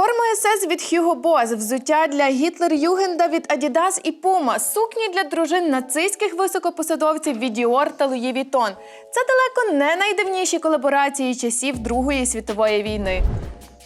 Форма СС від Hugo Boss, взуття для Гітлер-Югенда від Adidas і Puma, сукні для дружин нацистських високопосадовців від Dior та Louis Vuitton. Це далеко не найдивніші колаборації часів Другої світової війни.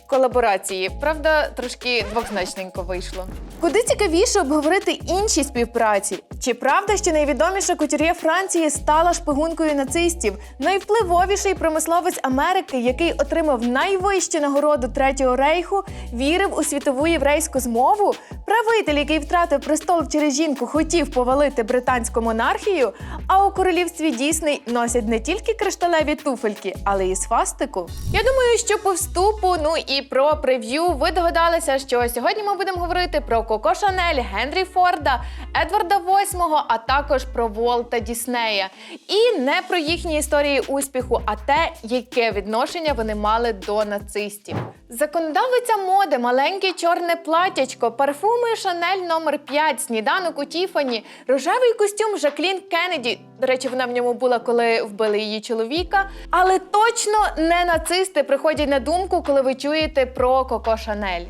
Колаборації, правда, трошки двозначненько вийшло. Куди цікавіше обговорити інші співпраці. Чи правда, що найвідоміша кутюр'є Франції стала шпигункою нацистів, найвпливовіший промисловець Америки, який отримав найвищу нагороду Третього рейху, вірив у світову єврейську змову? Правитель, який втратив престол через жінку, хотів повалити британську монархію. А у королівстві Дісней носять не тільки кришталеві туфельки, але й свастику. Я думаю, що по вступу, ну і про прев'ю, ви догадалися, що сьогодні ми будемо говорити про Коко Шанель, Генрі Форда, Едварда VIII, а також про Волта Діснея. І не про їхні історії успіху, а те, яке відношення вони мали до нацистів. Законодавиця моди, маленьке чорне платячко, парфуми Шанель номер 5 сніданок у Тіфані, рожевий костюм Жаклін Кеннеді. До речі, вона в ньому була, коли вбили її чоловіка. Але точно не нацисти приходять на думку, коли ви чуєте про Коко Шанель.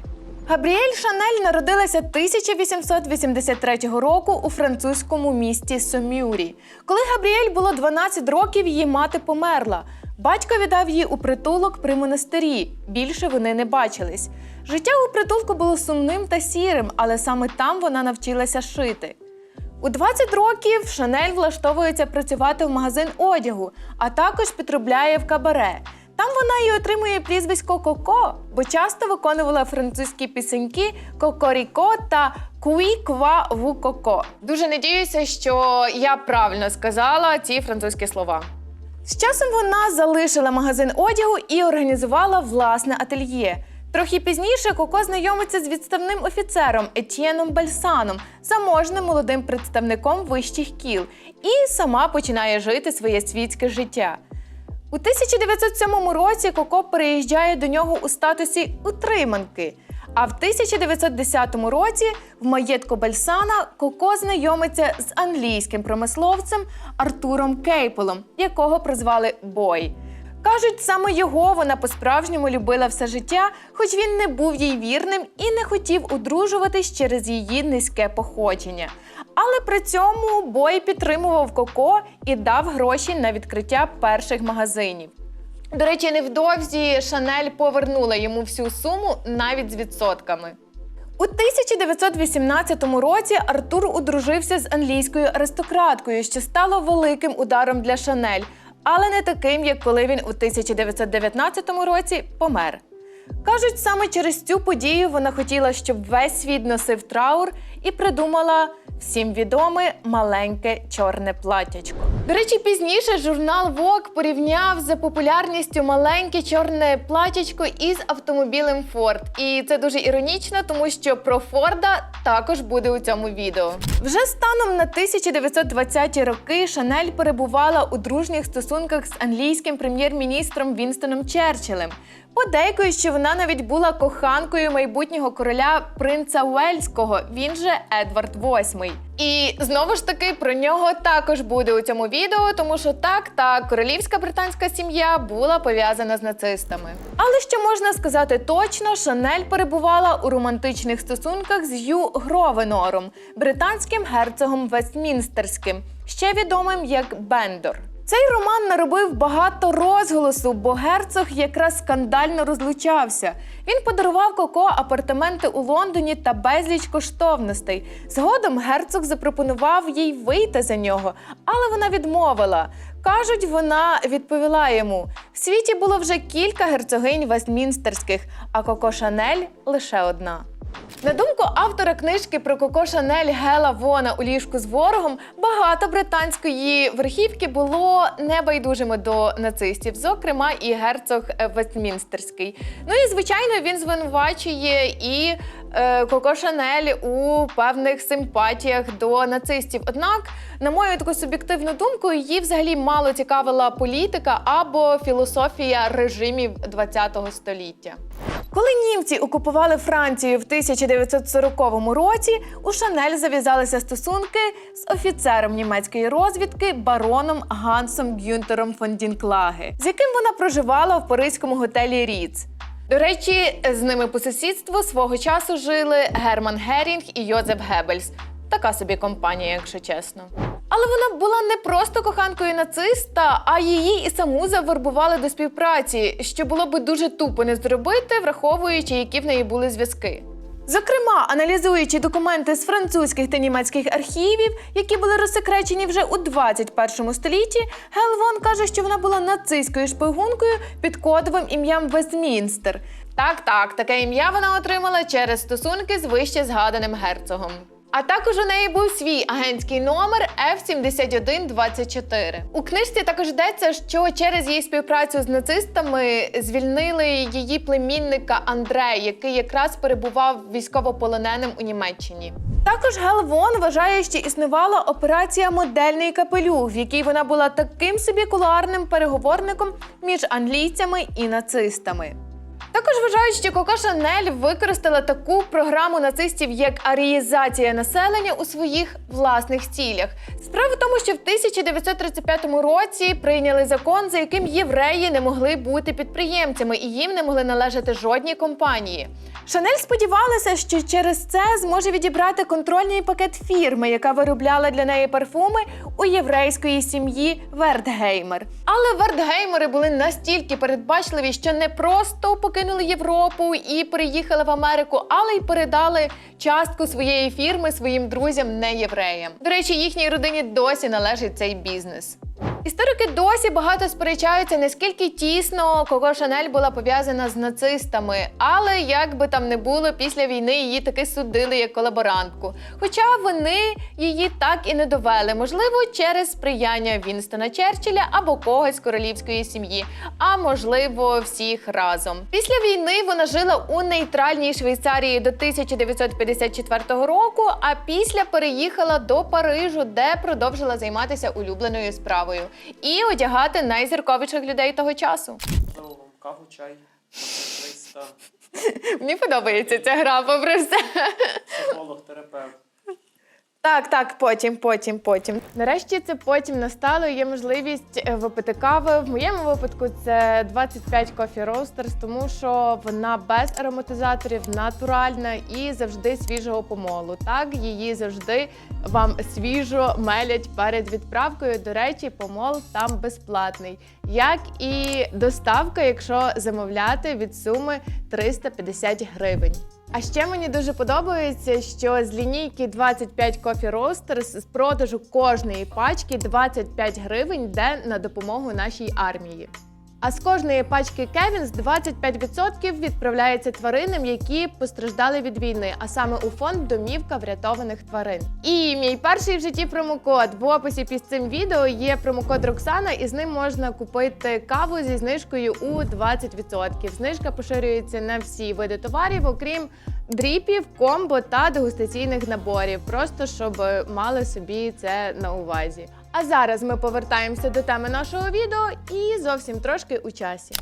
Габріель Шанель народилася 1883 року у французькому місті Сомюрі. Коли Габріель було 12 років, її мати померла. Батько віддав її у притулок при монастирі. Більше вони не бачились. Життя у притулку було сумним та сірим, але саме там вона навчилася шити. У 20 років Шанель влаштовується працювати в магазин одягу, а також підробляє в кабаре. Там вона і отримує прізвисько Коко, бо часто виконувала французькі пісеньки Кокоріко та Куі Ква Ву Коко. Дуже надіюся, що я правильно сказала ці французькі слова. З часом вона залишила магазин одягу і організувала власне ательє. Трохи пізніше Коко знайомиться з відставним офіцером Етьєном Бальсаном, заможним молодим представником вищих кіл, і сама починає жити своє світське життя. У 1907 році Коко переїжджає до нього у статусі утриманки. А в 1910 році в маєтку Бальсана Коко знайомиться з англійським промисловцем Артуром Кейполом, якого призвали Бой. Кажуть, саме його вона по-справжньому любила все життя, хоч він не був їй вірним і не хотів одружуватись через її низьке походження. Але при цьому бой підтримував Коко і дав гроші на відкриття перших магазинів. До речі, невдовзі Шанель повернула йому всю суму навіть з відсотками. У 1918 році Артур одружився з англійською аристократкою, що стало великим ударом для Шанель, але не таким, як коли він у 1919 році помер. Кажуть, саме через цю подію вона хотіла, щоб весь світ носив траур і придумала всім відоме маленьке чорне платячко. До речі, пізніше журнал Vogue порівняв за популярністю маленьке чорне платячко із автомобілем Ford. І це дуже іронічно, тому що про Форда також буде у цьому відео. Вже станом на 1920-ті роки Шанель перебувала у дружніх стосунках з англійським прем'єр-міністром Вінстоном Черчиллем. Подейкують, що вона навіть була коханкою майбутнього короля принца Уельського, він же Едвард VIII. І знову ж таки про нього також буде у цьому відео, тому що так, так, королівська британська сім'я була пов'язана з нацистами. Але що можна сказати точно, Шанель перебувала у романтичних стосунках з Ю Гровенором, британським герцогом Вестмінстерським, ще відомим як Бендор. Цей роман наробив багато розголосу, бо герцог якраз скандально розлучався. Він подарував Коко апартаменти у Лондоні та безліч коштовностей. Згодом герцог запропонував їй вийти за нього, але вона відмовила. Кажуть, вона відповіла йому: в світі було вже кілька герцогинь Вестмінстерських, а Коко Шанель лише одна. На думку автора книжки про Коко Шанель Гела Вона у ліжку з ворогом, багато британської верхівки було небайдужими до нацистів, зокрема і герцог е, Вестмінстерський. Ну і звичайно, він звинувачує і Коко Шанель у певних симпатіях до нацистів. Однак, на мою таку суб'єктивну думку, її взагалі мало цікавила політика або філософія режимів ХХ століття. Коли німці окупували Францію в 1940 році, у Шанель зав'язалися стосунки з офіцером німецької розвідки бароном Гансом Гюнтером фон Дінклаге, з яким вона проживала в паризькому готелі Ріц. До речі, з ними по сусідству свого часу жили Герман Герінг і Йозеф Геббельс. Така собі компанія, якщо чесно. Але вона була не просто коханкою нациста, а її і саму завербували до співпраці, що було би дуже тупо не зробити, враховуючи, які в неї були зв'язки. Зокрема, аналізуючи документи з французьких та німецьких архівів, які були розсекречені вже у 21 столітті, Гелвон каже, що вона була нацистською шпигункою під кодовим ім'ям Вестмінстер. Так, так, таке ім'я вона отримала через стосунки з вище згаданим герцогом. А також у неї був свій агентський номер F7124. У книжці також йдеться, що через її співпрацю з нацистами звільнили її племінника Андрея, який якраз перебував військовополоненим у Німеччині. Також Гелвон вважає, що існувала операція Модельний капелюх, в якій вона була таким собі кулуарним переговорником між англійцями і нацистами. Також вважають, що Коко Шанель використала таку програму нацистів, як аріїзація населення у своїх власних цілях. Справа в тому, що в 1935 році прийняли закон, за яким євреї не могли бути підприємцями і їм не могли належати жодній компанії. Шанель сподівалася, що через це зможе відібрати контрольний пакет фірми, яка виробляла для неї парфуми у єврейської сім'ї Вертгеймер. Але Вертгеймери були настільки передбачливі, що не просто покинули Європу і переїхали в Америку, але й передали частку своєї фірми своїм друзям не євреям. До речі, їхній родині досі належить цей бізнес. Історики досі багато сперечаються, наскільки тісно Коко Шанель була пов'язана з нацистами, але як би там не було, після війни її таки судили як колаборантку. Хоча вони її так і не довели, можливо, через сприяння Вінстона Черчилля або когось з королівської сім'ї, а можливо, всіх разом. Після війни вона жила у нейтральній Швейцарії до 1954 року, а після переїхала до Парижу, де продовжила займатися улюбленою справою і одягати найзірковіших людей того часу. Каву, чай, Мені подобається ця гра, попри все. психолог, терапевт. Так, так, потім, потім, потім. Нарешті це потім настало. Є можливість е, випити кави. В моєму випадку це 25 Coffee Roasters, тому що вона без ароматизаторів, натуральна і завжди свіжого помолу. Так, її завжди вам свіжо мелять перед відправкою. До речі, помол там безплатний, як і доставка, якщо замовляти від суми 350 гривень. А ще мені дуже подобається, що з лінійки 25 Coffee Roasters з продажу кожної пачки 25 гривень йде на допомогу нашій армії. А з кожної пачки Кевінс 25% відправляється тваринам, які постраждали від війни, а саме у фонд домівка врятованих тварин. І мій перший в житті промокод в описі під цим відео є промокод Роксана, і з ним можна купити каву зі знижкою у 20%. Знижка поширюється на всі види товарів, окрім дріпів, комбо та дегустаційних наборів. Просто щоб мали собі це на увазі. А зараз ми повертаємося до теми нашого відео і зовсім трошки у часі.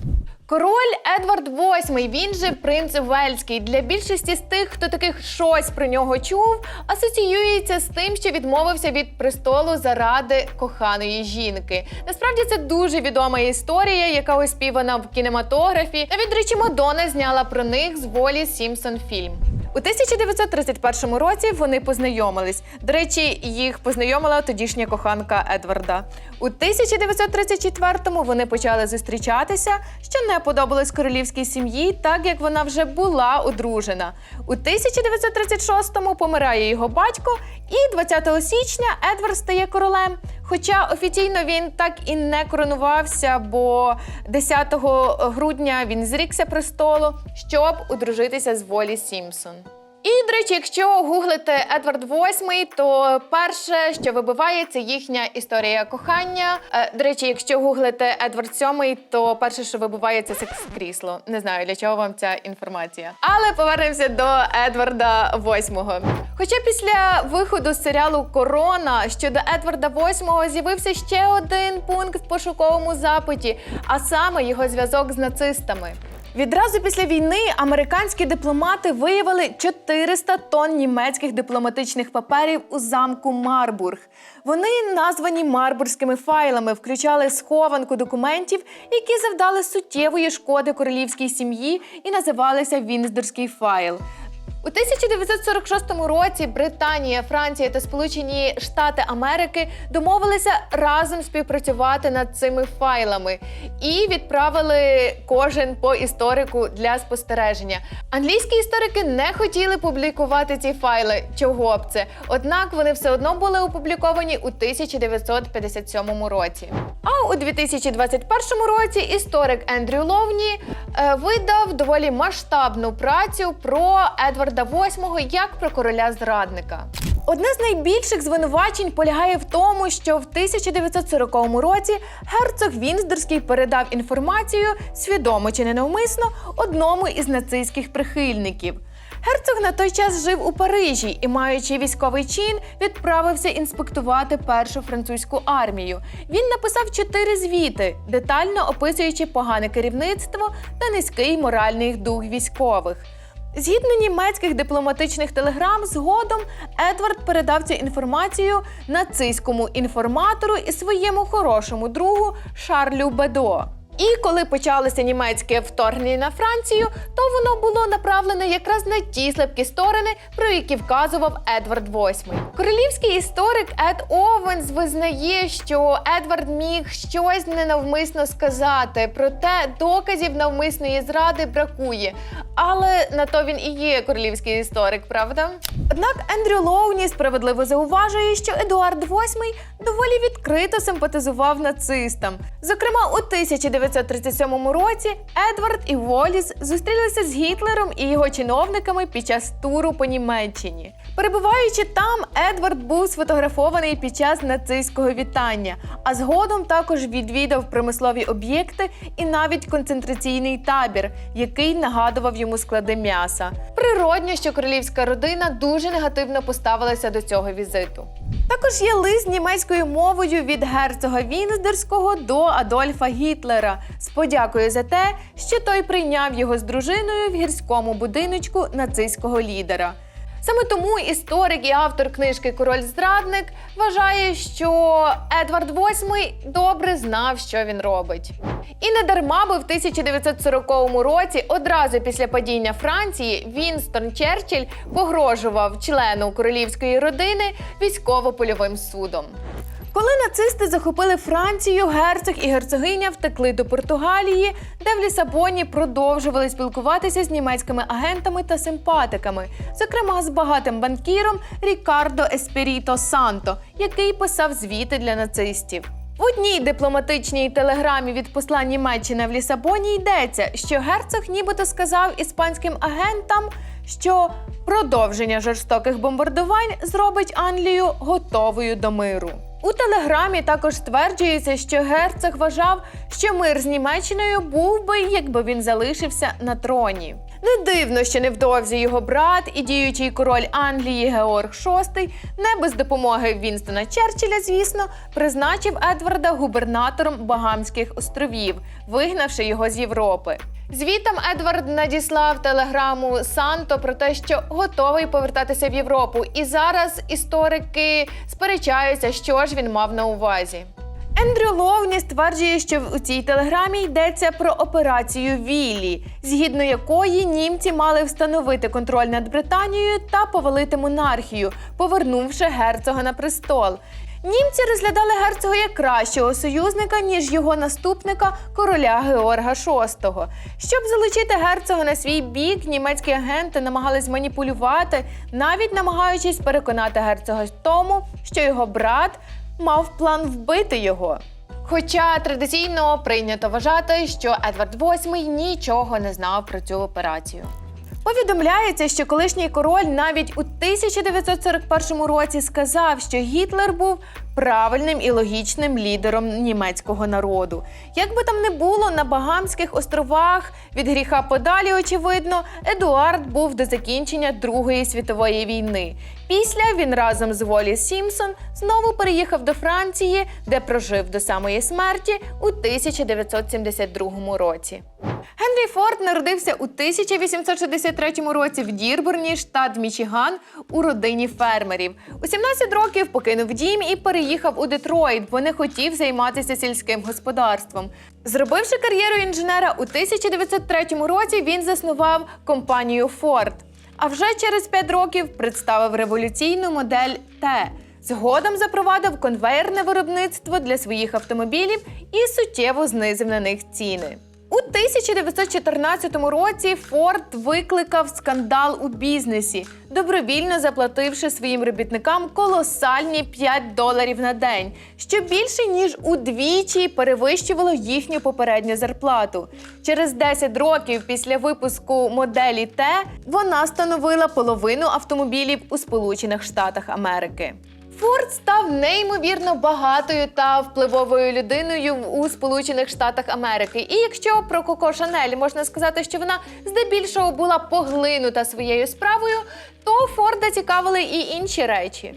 Король Едвард VIII, він же принц Вельський. Для більшості з тих, хто таких щось про нього чув, асоціюється з тим, що відмовився від престолу заради коханої жінки. Насправді це дуже відома історія, яка оспівана в кінематографі. Навіть до речі, Мадонна зняла про них з волі Сімпсон фільм. У 1931 році вони познайомились. До речі, їх познайомила тодішня коханка Едварда. У 1934-му вони почали зустрічатися, що не подобалось королівській сім'ї, так як вона вже була одружена. У 1936-му помирає його батько, і 20 січня Едвард стає королем. Хоча офіційно він так і не коронувався, бо 10 грудня він зрікся престолу, щоб одружитися з волі Сімпсон. І, до речі, якщо гуглите Едвард VIII, то перше, що вибиває, це їхня історія кохання. Е, До речі, якщо гуглите Едвард VII, то перше, що вибиває, це секс-крісло. Не знаю, для чого вам ця інформація. Але повернемося до Едварда VIII. Хоча після виходу з серіалу Корона щодо Едварда VIII з'явився ще один пункт в пошуковому запиті, а саме його зв'язок з нацистами. Відразу після війни американські дипломати виявили 400 тонн німецьких дипломатичних паперів у замку Марбург. Вони, названі марбурзькими файлами, включали схованку документів, які завдали суттєвої шкоди королівській сім'ї і називалися Вінздорський файл. У 1946 році Британія, Франція та Сполучені Штати Америки домовилися разом співпрацювати над цими файлами і відправили кожен по історику для спостереження. Англійські історики не хотіли публікувати ці файли. Чого б це? Однак вони все одно були опубліковані у 1957 році. А у 2021 році історик Ендрю Ловні е, видав доволі масштабну працю про Едварда VIII як про короля зрадника. Одне з найбільших звинувачень полягає в тому, що в 1940 році герцог Вінздорський передав інформацію, свідомо чи ненавмисно, одному із нацистських прихильників. Герцог на той час жив у Парижі і, маючи військовий чин, відправився інспектувати першу французьку армію. Він написав чотири звіти, детально описуючи погане керівництво та низький моральний дух військових. Згідно німецьких дипломатичних телеграм, згодом Едвард передав цю інформацію нацистському інформатору і своєму хорошому другу Шарлю Бедо. І коли почалося німецьке вторгнення на Францію, то воно було направлене якраз на ті слабкі сторони, про які вказував Едвард VIII. Королівський історик Ед Овенс визнає, що Едвард міг щось ненавмисно сказати, проте доказів навмисної зради бракує. Але на то він і є королівський історик, правда? Однак Ендрю Лоуні справедливо зауважує, що Едуард VIII доволі відкрито симпатизував нацистам. Зокрема, у 1937 році Едвард і Воліс зустрілися з Гітлером і його чиновниками під час туру по Німеччині. Перебуваючи там, Едвард був сфотографований під час нацистського вітання, а згодом також відвідав промислові об'єкти і навіть концентраційний табір, який нагадував йому склади м'яса. Природньо, що королівська родина дуже негативно поставилася до цього візиту. Також є лист німецькою мовою від герцога Вінздерського до Адольфа Гітлера з подякою за те, що той прийняв його з дружиною в гірському будиночку нацистського лідера. Саме тому історик і автор книжки Король зрадник вважає, що Едвард VIII добре знав, що він робить. І не дарма би в 1940 році, одразу після падіння Франції, Вінстон Черчилль погрожував члену королівської родини військово-польовим судом. Коли нацисти захопили Францію, герцог і герцогиня втекли до Португалії, де в Лісабоні продовжували спілкуватися з німецькими агентами та симпатиками, зокрема з багатим банкіром Рікардо Еспіріто Санто, який писав звіти для нацистів. В одній дипломатичній телеграмі від посла Німеччини в Лісабоні йдеться, що герцог нібито сказав іспанським агентам, що продовження жорстоких бомбардувань зробить Англію готовою до миру. У телеграмі також стверджується, що герцог вважав, що мир з Німеччиною був би, якби він залишився на троні. Не дивно, що невдовзі його брат і діючий король Англії Георг VI, не без допомоги Вінстона Черчилля, звісно, призначив Едварда губернатором Багамських островів, вигнавши його з Європи. Звітом Едвард надіслав телеграму Санто про те, що готовий повертатися в Європу. І зараз історики сперечаються, що ж він мав на увазі. Ендрю Ловні стверджує, що у цій телеграмі йдеться про операцію Віллі, згідно якої німці мали встановити контроль над Британією та повалити монархію, повернувши герцога на престол. Німці розглядали герцога як кращого союзника, ніж його наступника короля Георга VI. Щоб залучити герцога на свій бік, німецькі агенти намагались маніпулювати, навіть намагаючись переконати герцога тому, що його брат мав план вбити його. Хоча традиційно прийнято вважати, що Едвард VIII нічого не знав про цю операцію. Повідомляється, що колишній король навіть у 1941 році сказав, що Гітлер був правильним і логічним лідером німецького народу. Як би там не було на Багамських островах від гріха подалі, очевидно, Едуард був до закінчення Другої світової війни. Після він разом з Волі Сімпсон знову переїхав до Франції, де прожив до самої смерті у 1972 році. Генрі Форд народився у 1863 році в Дірбурні, штат Мічиган, у родині фермерів. У 17 років покинув дім і переїхав у Детройт, бо не хотів займатися сільським господарством. Зробивши кар'єру інженера у 1903 році, він заснував компанію Форд. А вже через 5 років представив революційну модель Т. Згодом запровадив конвейерне виробництво для своїх автомобілів і суттєво знизив на них ціни. У 1914 році Форд викликав скандал у бізнесі, добровільно заплативши своїм робітникам колосальні 5 доларів на день, що більше ніж удвічі перевищувало їхню попередню зарплату. Через 10 років після випуску моделі Т вона становила половину автомобілів у Сполучених Штатах Америки. Форд став неймовірно багатою та впливовою людиною у Сполучених Штатах Америки. І якщо про Коко Шанель можна сказати, що вона здебільшого була поглинута своєю справою, то Форда цікавили і інші речі.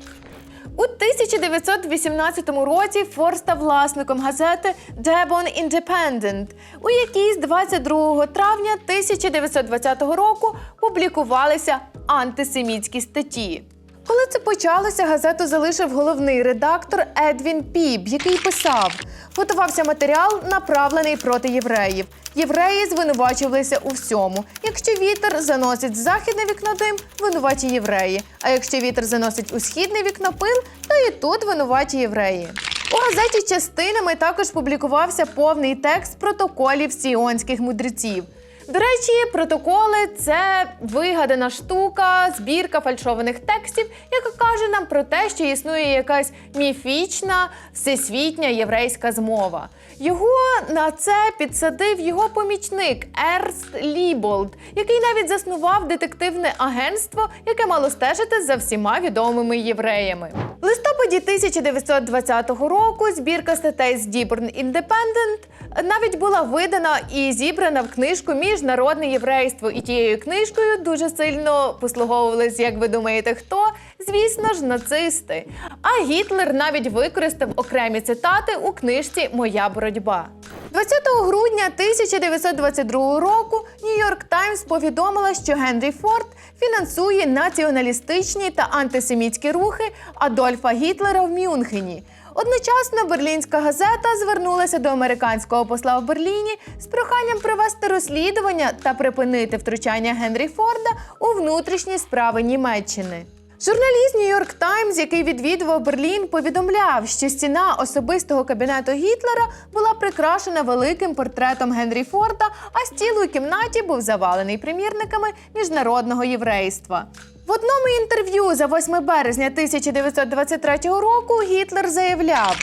У 1918 році Форд став власником газети Devon Independent, у якій з 22 травня 1920 року публікувалися антисемітські статті. Коли це почалося, газету залишив головний редактор Едвін Піб, який писав: готувався матеріал, направлений проти євреїв. Євреї звинувачувалися у всьому. Якщо вітер заносить західне вікно дим, винуваті євреї. А якщо вітер заносить у східне вікно пил, то і тут винуваті євреї. У газеті частинами також публікувався повний текст протоколів сіонських мудреців. До речі, протоколи це вигадана штука, збірка фальшованих текстів, яка каже нам про те, що існує якась міфічна всесвітня єврейська змова. Його на це підсадив його помічник Ерст Ліболд, який навіть заснував детективне агентство, яке мало стежити за всіма відомими євреями. В листопаді 1920 року збірка статей з Dearborn Independent навіть була видана і зібрана в книжку Міжнародне єврейство. І тією книжкою дуже сильно послуговувались, як ви думаєте, хто? Звісно ж, нацисти. А Гітлер навіть використав окремі цитати у книжці Моя боротьба. 20 грудня 1922 року Нью-Йорк Таймс повідомила, що Генрі Форд фінансує націоналістичні та антисемітські рухи Адольфа Гітлера в Мюнхені. Одночасно берлінська газета звернулася до американського посла в Берліні з проханням провести розслідування та припинити втручання Генрі Форда у внутрішні справи Німеччини. Журналіст Нью-Йорк Таймс, який відвідував Берлін, повідомляв, що стіна особистого кабінету Гітлера була прикрашена великим портретом Генрі Форда, а стіл у кімнаті був завалений примірниками міжнародного єврейства. В одному інтерв'ю за 8 березня 1923 року Гітлер заявляв.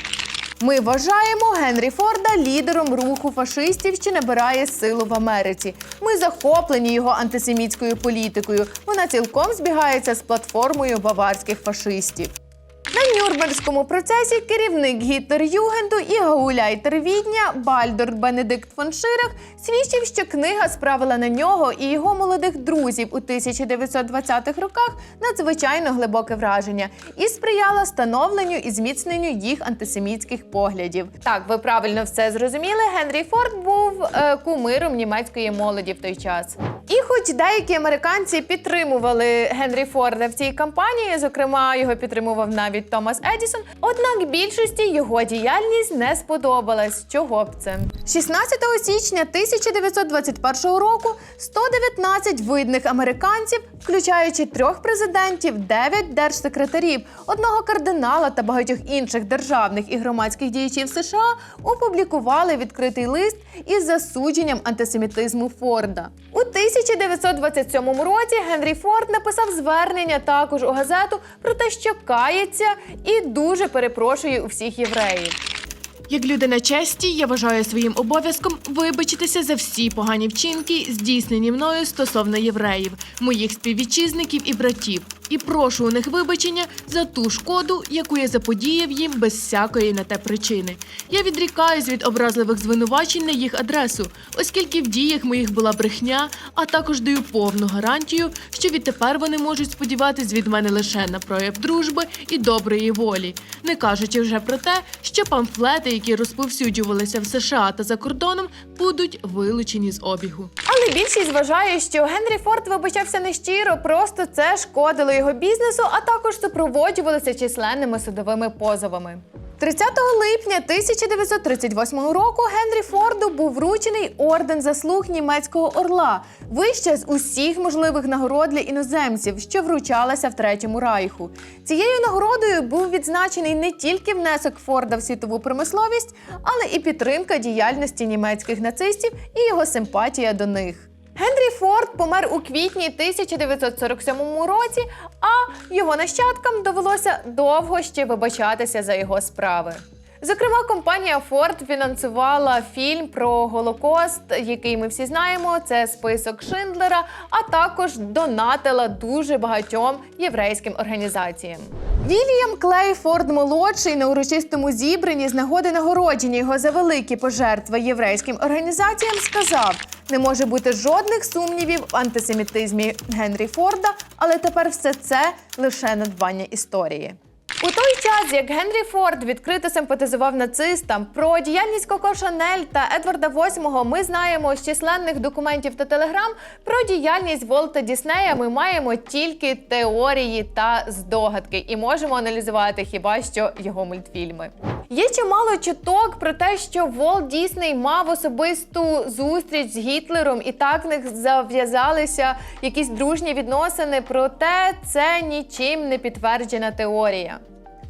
Ми вважаємо Генрі Форда лідером руху фашистів, що набирає силу в Америці. Ми захоплені його антисемітською політикою. Вона цілком збігається з платформою баварських фашистів. На Нюрнберзькому процесі керівник Гітлер-Югенду і гауляйтер Відня Бальдор Бенедикт фон Ширах свідчив, що книга справила на нього і його молодих друзів у 1920-х роках надзвичайно глибоке враження і сприяла становленню і зміцненню їх антисемітських поглядів. Так, ви правильно все зрозуміли. Генрі Форд був е, кумиром німецької молоді в той час. І хоч деякі американці підтримували Генрі Форда в цій кампанії, зокрема його підтримував навіть Томас Едісон, однак більшості його діяльність не сподобалась. Чого б це? 16 січня 1921 року 119 видних американців, включаючи трьох президентів, дев'ять держсекретарів, одного кардинала та багатьох інших державних і громадських діячів США, опублікували відкритий лист із засудженням антисемітизму Форда. У 1927 році Генрі Форд написав звернення також у газету про те, що кається і дуже перепрошує у всіх євреїв. Як людина честі, я вважаю своїм обов'язком вибачитися за всі погані вчинки, здійснені мною стосовно євреїв, моїх співвітчизників і братів. І прошу у них вибачення за ту шкоду, яку я заподіяв їм без всякої на те причини. Я відрікаюсь від образливих звинувачень на їх адресу, оскільки в діях моїх була брехня, а також даю повну гарантію, що відтепер вони можуть сподіватись від мене лише на прояв дружби і доброї волі, не кажучи вже про те, що памфлети, які розповсюджувалися в США та за кордоном, будуть вилучені з обігу. Але більшість вважає, що Генрі Форд вибачався нещиро, просто це шкодило його бізнесу, а також супроводжувалося численними судовими позовами. 30 липня 1938 року Генрі Форду був вручений орден заслуг німецького орла, вище з усіх можливих нагород для іноземців, що вручалася в третьому райху. Цією нагородою був відзначений не тільки внесок Форда в світову промисловість, але і підтримка діяльності німецьких нацистів і його симпатія до них. Генрі Форд помер у квітні 1947 році, а його нащадкам довелося довго ще вибачатися за його справи. Зокрема, компанія Форд фінансувала фільм про Голокост, який ми всі знаємо. Це список Шиндлера, а також донатила дуже багатьом єврейським організаціям. Вільям Клей Форд молодший на урочистому зібранні з нагоди нагородження його за великі пожертви єврейським організаціям сказав: не може бути жодних сумнівів в антисемітизмі Генрі Форда, але тепер все це лише надбання історії. У той час, як Генрі Форд відкрито симпатизував нацистам, про діяльність Коко Шанель та Едварда VIII ми знаємо з численних документів та телеграм. Про діяльність Волта Діснея ми маємо тільки теорії та здогадки і можемо аналізувати хіба що його мультфільми. Є чимало чуток про те, що Волт Дісней мав особисту зустріч з Гітлером, і так в них зав'язалися якісь дружні відносини. Проте це нічим не підтверджена теорія.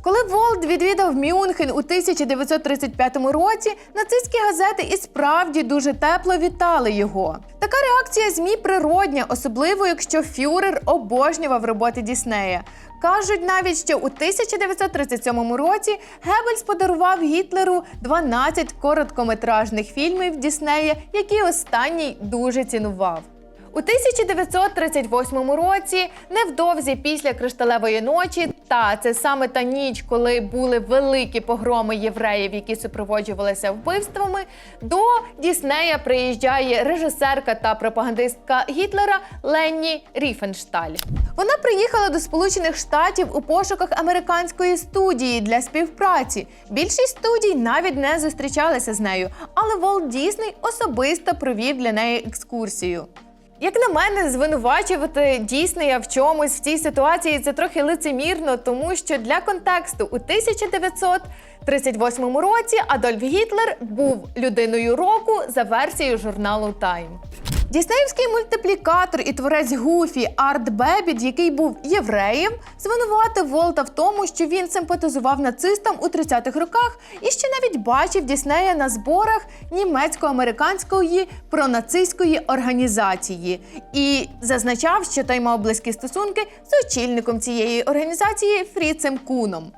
Коли Волт відвідав Мюнхен у 1935 році, нацистські газети і справді дуже тепло вітали його. Така реакція ЗМІ природня, особливо якщо фюрер обожнював роботи Діснея. Кажуть навіть, що у 1937 році Геббельс подарував Гітлеру 12 короткометражних фільмів Діснея, які останній дуже цінував. У 1938 році, невдовзі після кришталевої ночі, та це саме та ніч, коли були великі погроми євреїв, які супроводжувалися вбивствами, до Діснея приїжджає режисерка та пропагандистка Гітлера Ленні Ріфеншталь. Вона приїхала до Сполучених Штатів у пошуках американської студії для співпраці. Більшість студій навіть не зустрічалися з нею, але Волт Дісней особисто провів для неї екскурсію. Як на мене, звинувачувати Діснея в чомусь в цій ситуації це трохи лицемірно, тому що для контексту у 1938 році Адольф Гітлер був людиною року за версією журналу Time. Діснеївський мультиплікатор і творець Гуфі Арт Бебіт, який був євреєм, звинуватив Волта в тому, що він симпатизував нацистам у 30-х роках і ще навіть бачив Діснея на зборах німецько-американської пронацистської організації і зазначав, що той мав близькі стосунки з очільником цієї організації Фріцем Куном.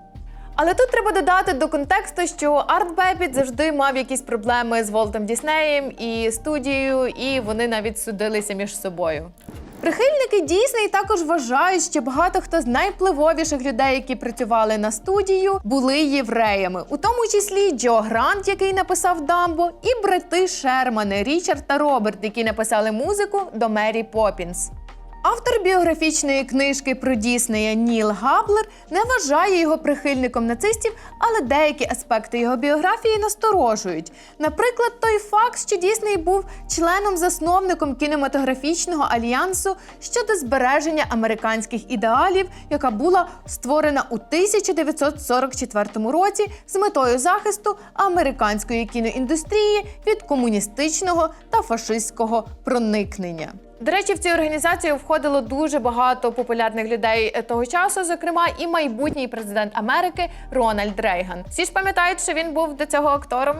Але тут треба додати до контексту, що Арт Бебіт завжди мав якісь проблеми з Волтом Діснеєм і студією, і вони навіть судилися між собою. Прихильники Дісней також вважають, що багато хто з найвпливовіших людей, які працювали на студію, були євреями, у тому числі Джо Грант, який написав Дамбо, і брати Шермани Річард та Роберт, які написали музику до Мері Поппінс. Автор біографічної книжки про Діснея Ніл Габлер не вважає його прихильником нацистів, але деякі аспекти його біографії насторожують. Наприклад, той факт, що Дісней був членом-засновником кінематографічного альянсу щодо збереження американських ідеалів, яка була створена у 1944 році з метою захисту американської кіноіндустрії від комуністичного та фашистського проникнення. До речі, в цю організацію входило дуже багато популярних людей того часу, зокрема, і майбутній президент Америки Рональд Рейган. Всі ж пам'ятають, що він був до цього актором.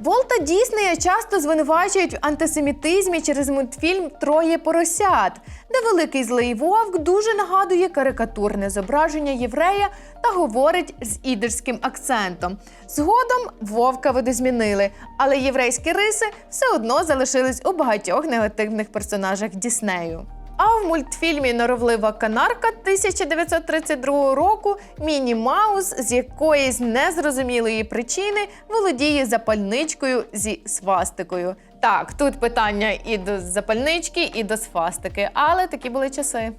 Волта Діснея часто звинувачують в антисемітизмі через мультфільм Троє поросят, де великий злий вовк дуже нагадує карикатурне зображення єврея та говорить з ідерським акцентом. Згодом вовка видозмінили, але єврейські риси все одно залишились у багатьох негативних персонажах Діснею. А в мультфільмі Норовлива канарка 1932 року Міні Маус з якоїсь незрозумілої причини володіє запальничкою зі свастикою. Так, тут питання і до запальнички, і до свастики, але такі були часи.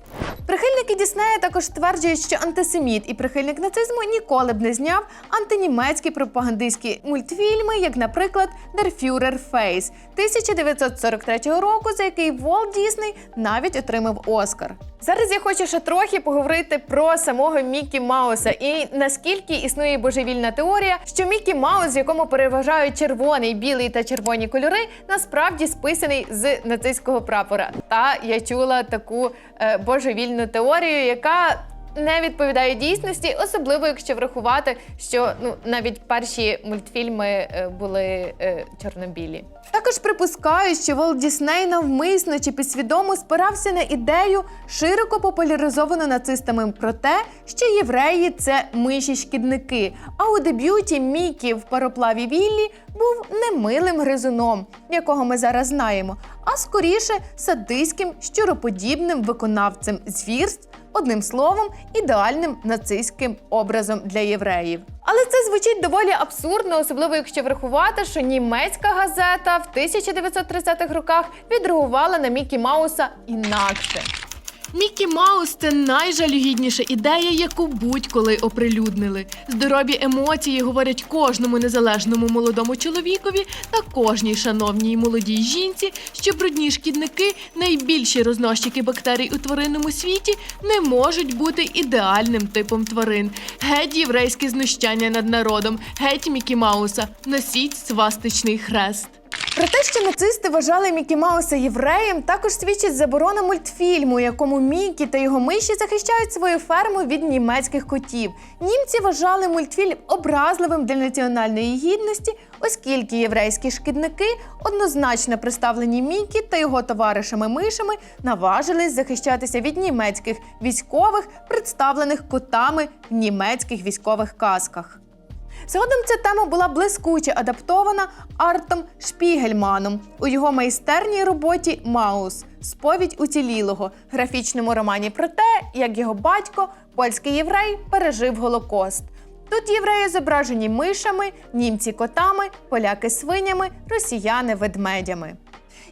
Прихильники Діснея також стверджують, що антисеміт і прихильник нацизму ніколи б не зняв антинімецькі пропагандистські мультфільми, як, наприклад, Der Führer Face 1943 року, за який Волт Дісней навіть отримав Оскар. Зараз я хочу ще трохи поговорити про самого Мікі Мауса і наскільки існує божевільна теорія, що Мікі Маус, в якому переважають червоний, білий та червоні кольори, насправді списаний з нацистського прапора. Та я чула таку е, божевільну теорію, яка не відповідає дійсності, особливо якщо врахувати, що ну навіть перші мультфільми е, були е, чорно-білі. Також припускають, що Волт Дісней навмисно чи підсвідомо спирався на ідею, широко популяризовану нацистами про те, що євреї це миші шкідники. А у дебюті Мікі в пароплаві Віллі був не милим гризуном, якого ми зараз знаємо, а скоріше садистським щуроподібним виконавцем звірств, одним словом, ідеальним нацистським образом для євреїв. Але це звучить доволі абсурдно, особливо якщо врахувати, що німецька газета в 1930-х роках відреагувала на Мікі Мауса інакше. Мікі Маус це найжалюгідніша ідея, яку будь-коли оприлюднили. Здорові емоції говорять кожному незалежному молодому чоловікові та кожній шановній молодій жінці, що брудні шкідники, найбільші рознощики бактерій у тваринному світі, не можуть бути ідеальним типом тварин. Геть єврейське знущання над народом, геть Мікі Мауса, носіть свастичний хрест. Про те, що нацисти вважали Мікі Мауса євреєм, також свідчить заборона мультфільму, у якому Мікі та його миші захищають свою ферму від німецьких котів. Німці вважали мультфільм образливим для національної гідності, оскільки єврейські шкідники, однозначно представлені Мікі та його товаришами-мишами, наважились захищатися від німецьких військових, представлених котами в німецьких військових касках. Згодом ця тема була блискуче адаптована Артом Шпігельманом у його майстерній роботі Маус Сповідь уцілілого графічному романі про те, як його батько, польський єврей, пережив Голокост. Тут євреї зображені мишами, німці котами, поляки свинями, росіяни ведмедями.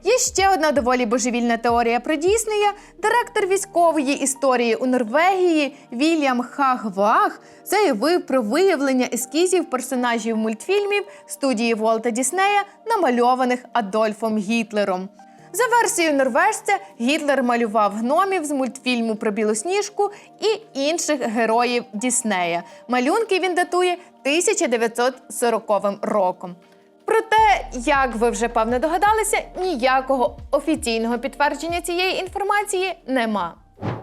Є ще одна доволі божевільна теорія про Діснея. Директор військової історії у Норвегії Вільям Хагваг заявив про виявлення ескізів персонажів мультфільмів студії Волта Діснея, намальованих Адольфом Гітлером. За версією норвежця, Гітлер малював гномів з мультфільму про Білосніжку і інших героїв Діснея. Малюнки він датує 1940 роком. Проте, як ви вже певно догадалися, ніякого офіційного підтвердження цієї інформації нема.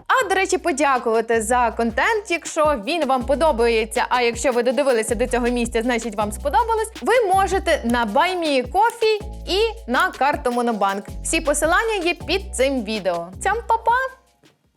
А до речі, подякувати за контент, якщо він вам подобається. А якщо ви додивилися до цього місця, значить вам сподобалось. Ви можете на BuyMeCoffee і на карту Монобанк. Всі посилання є під цим відео. Цям па-па!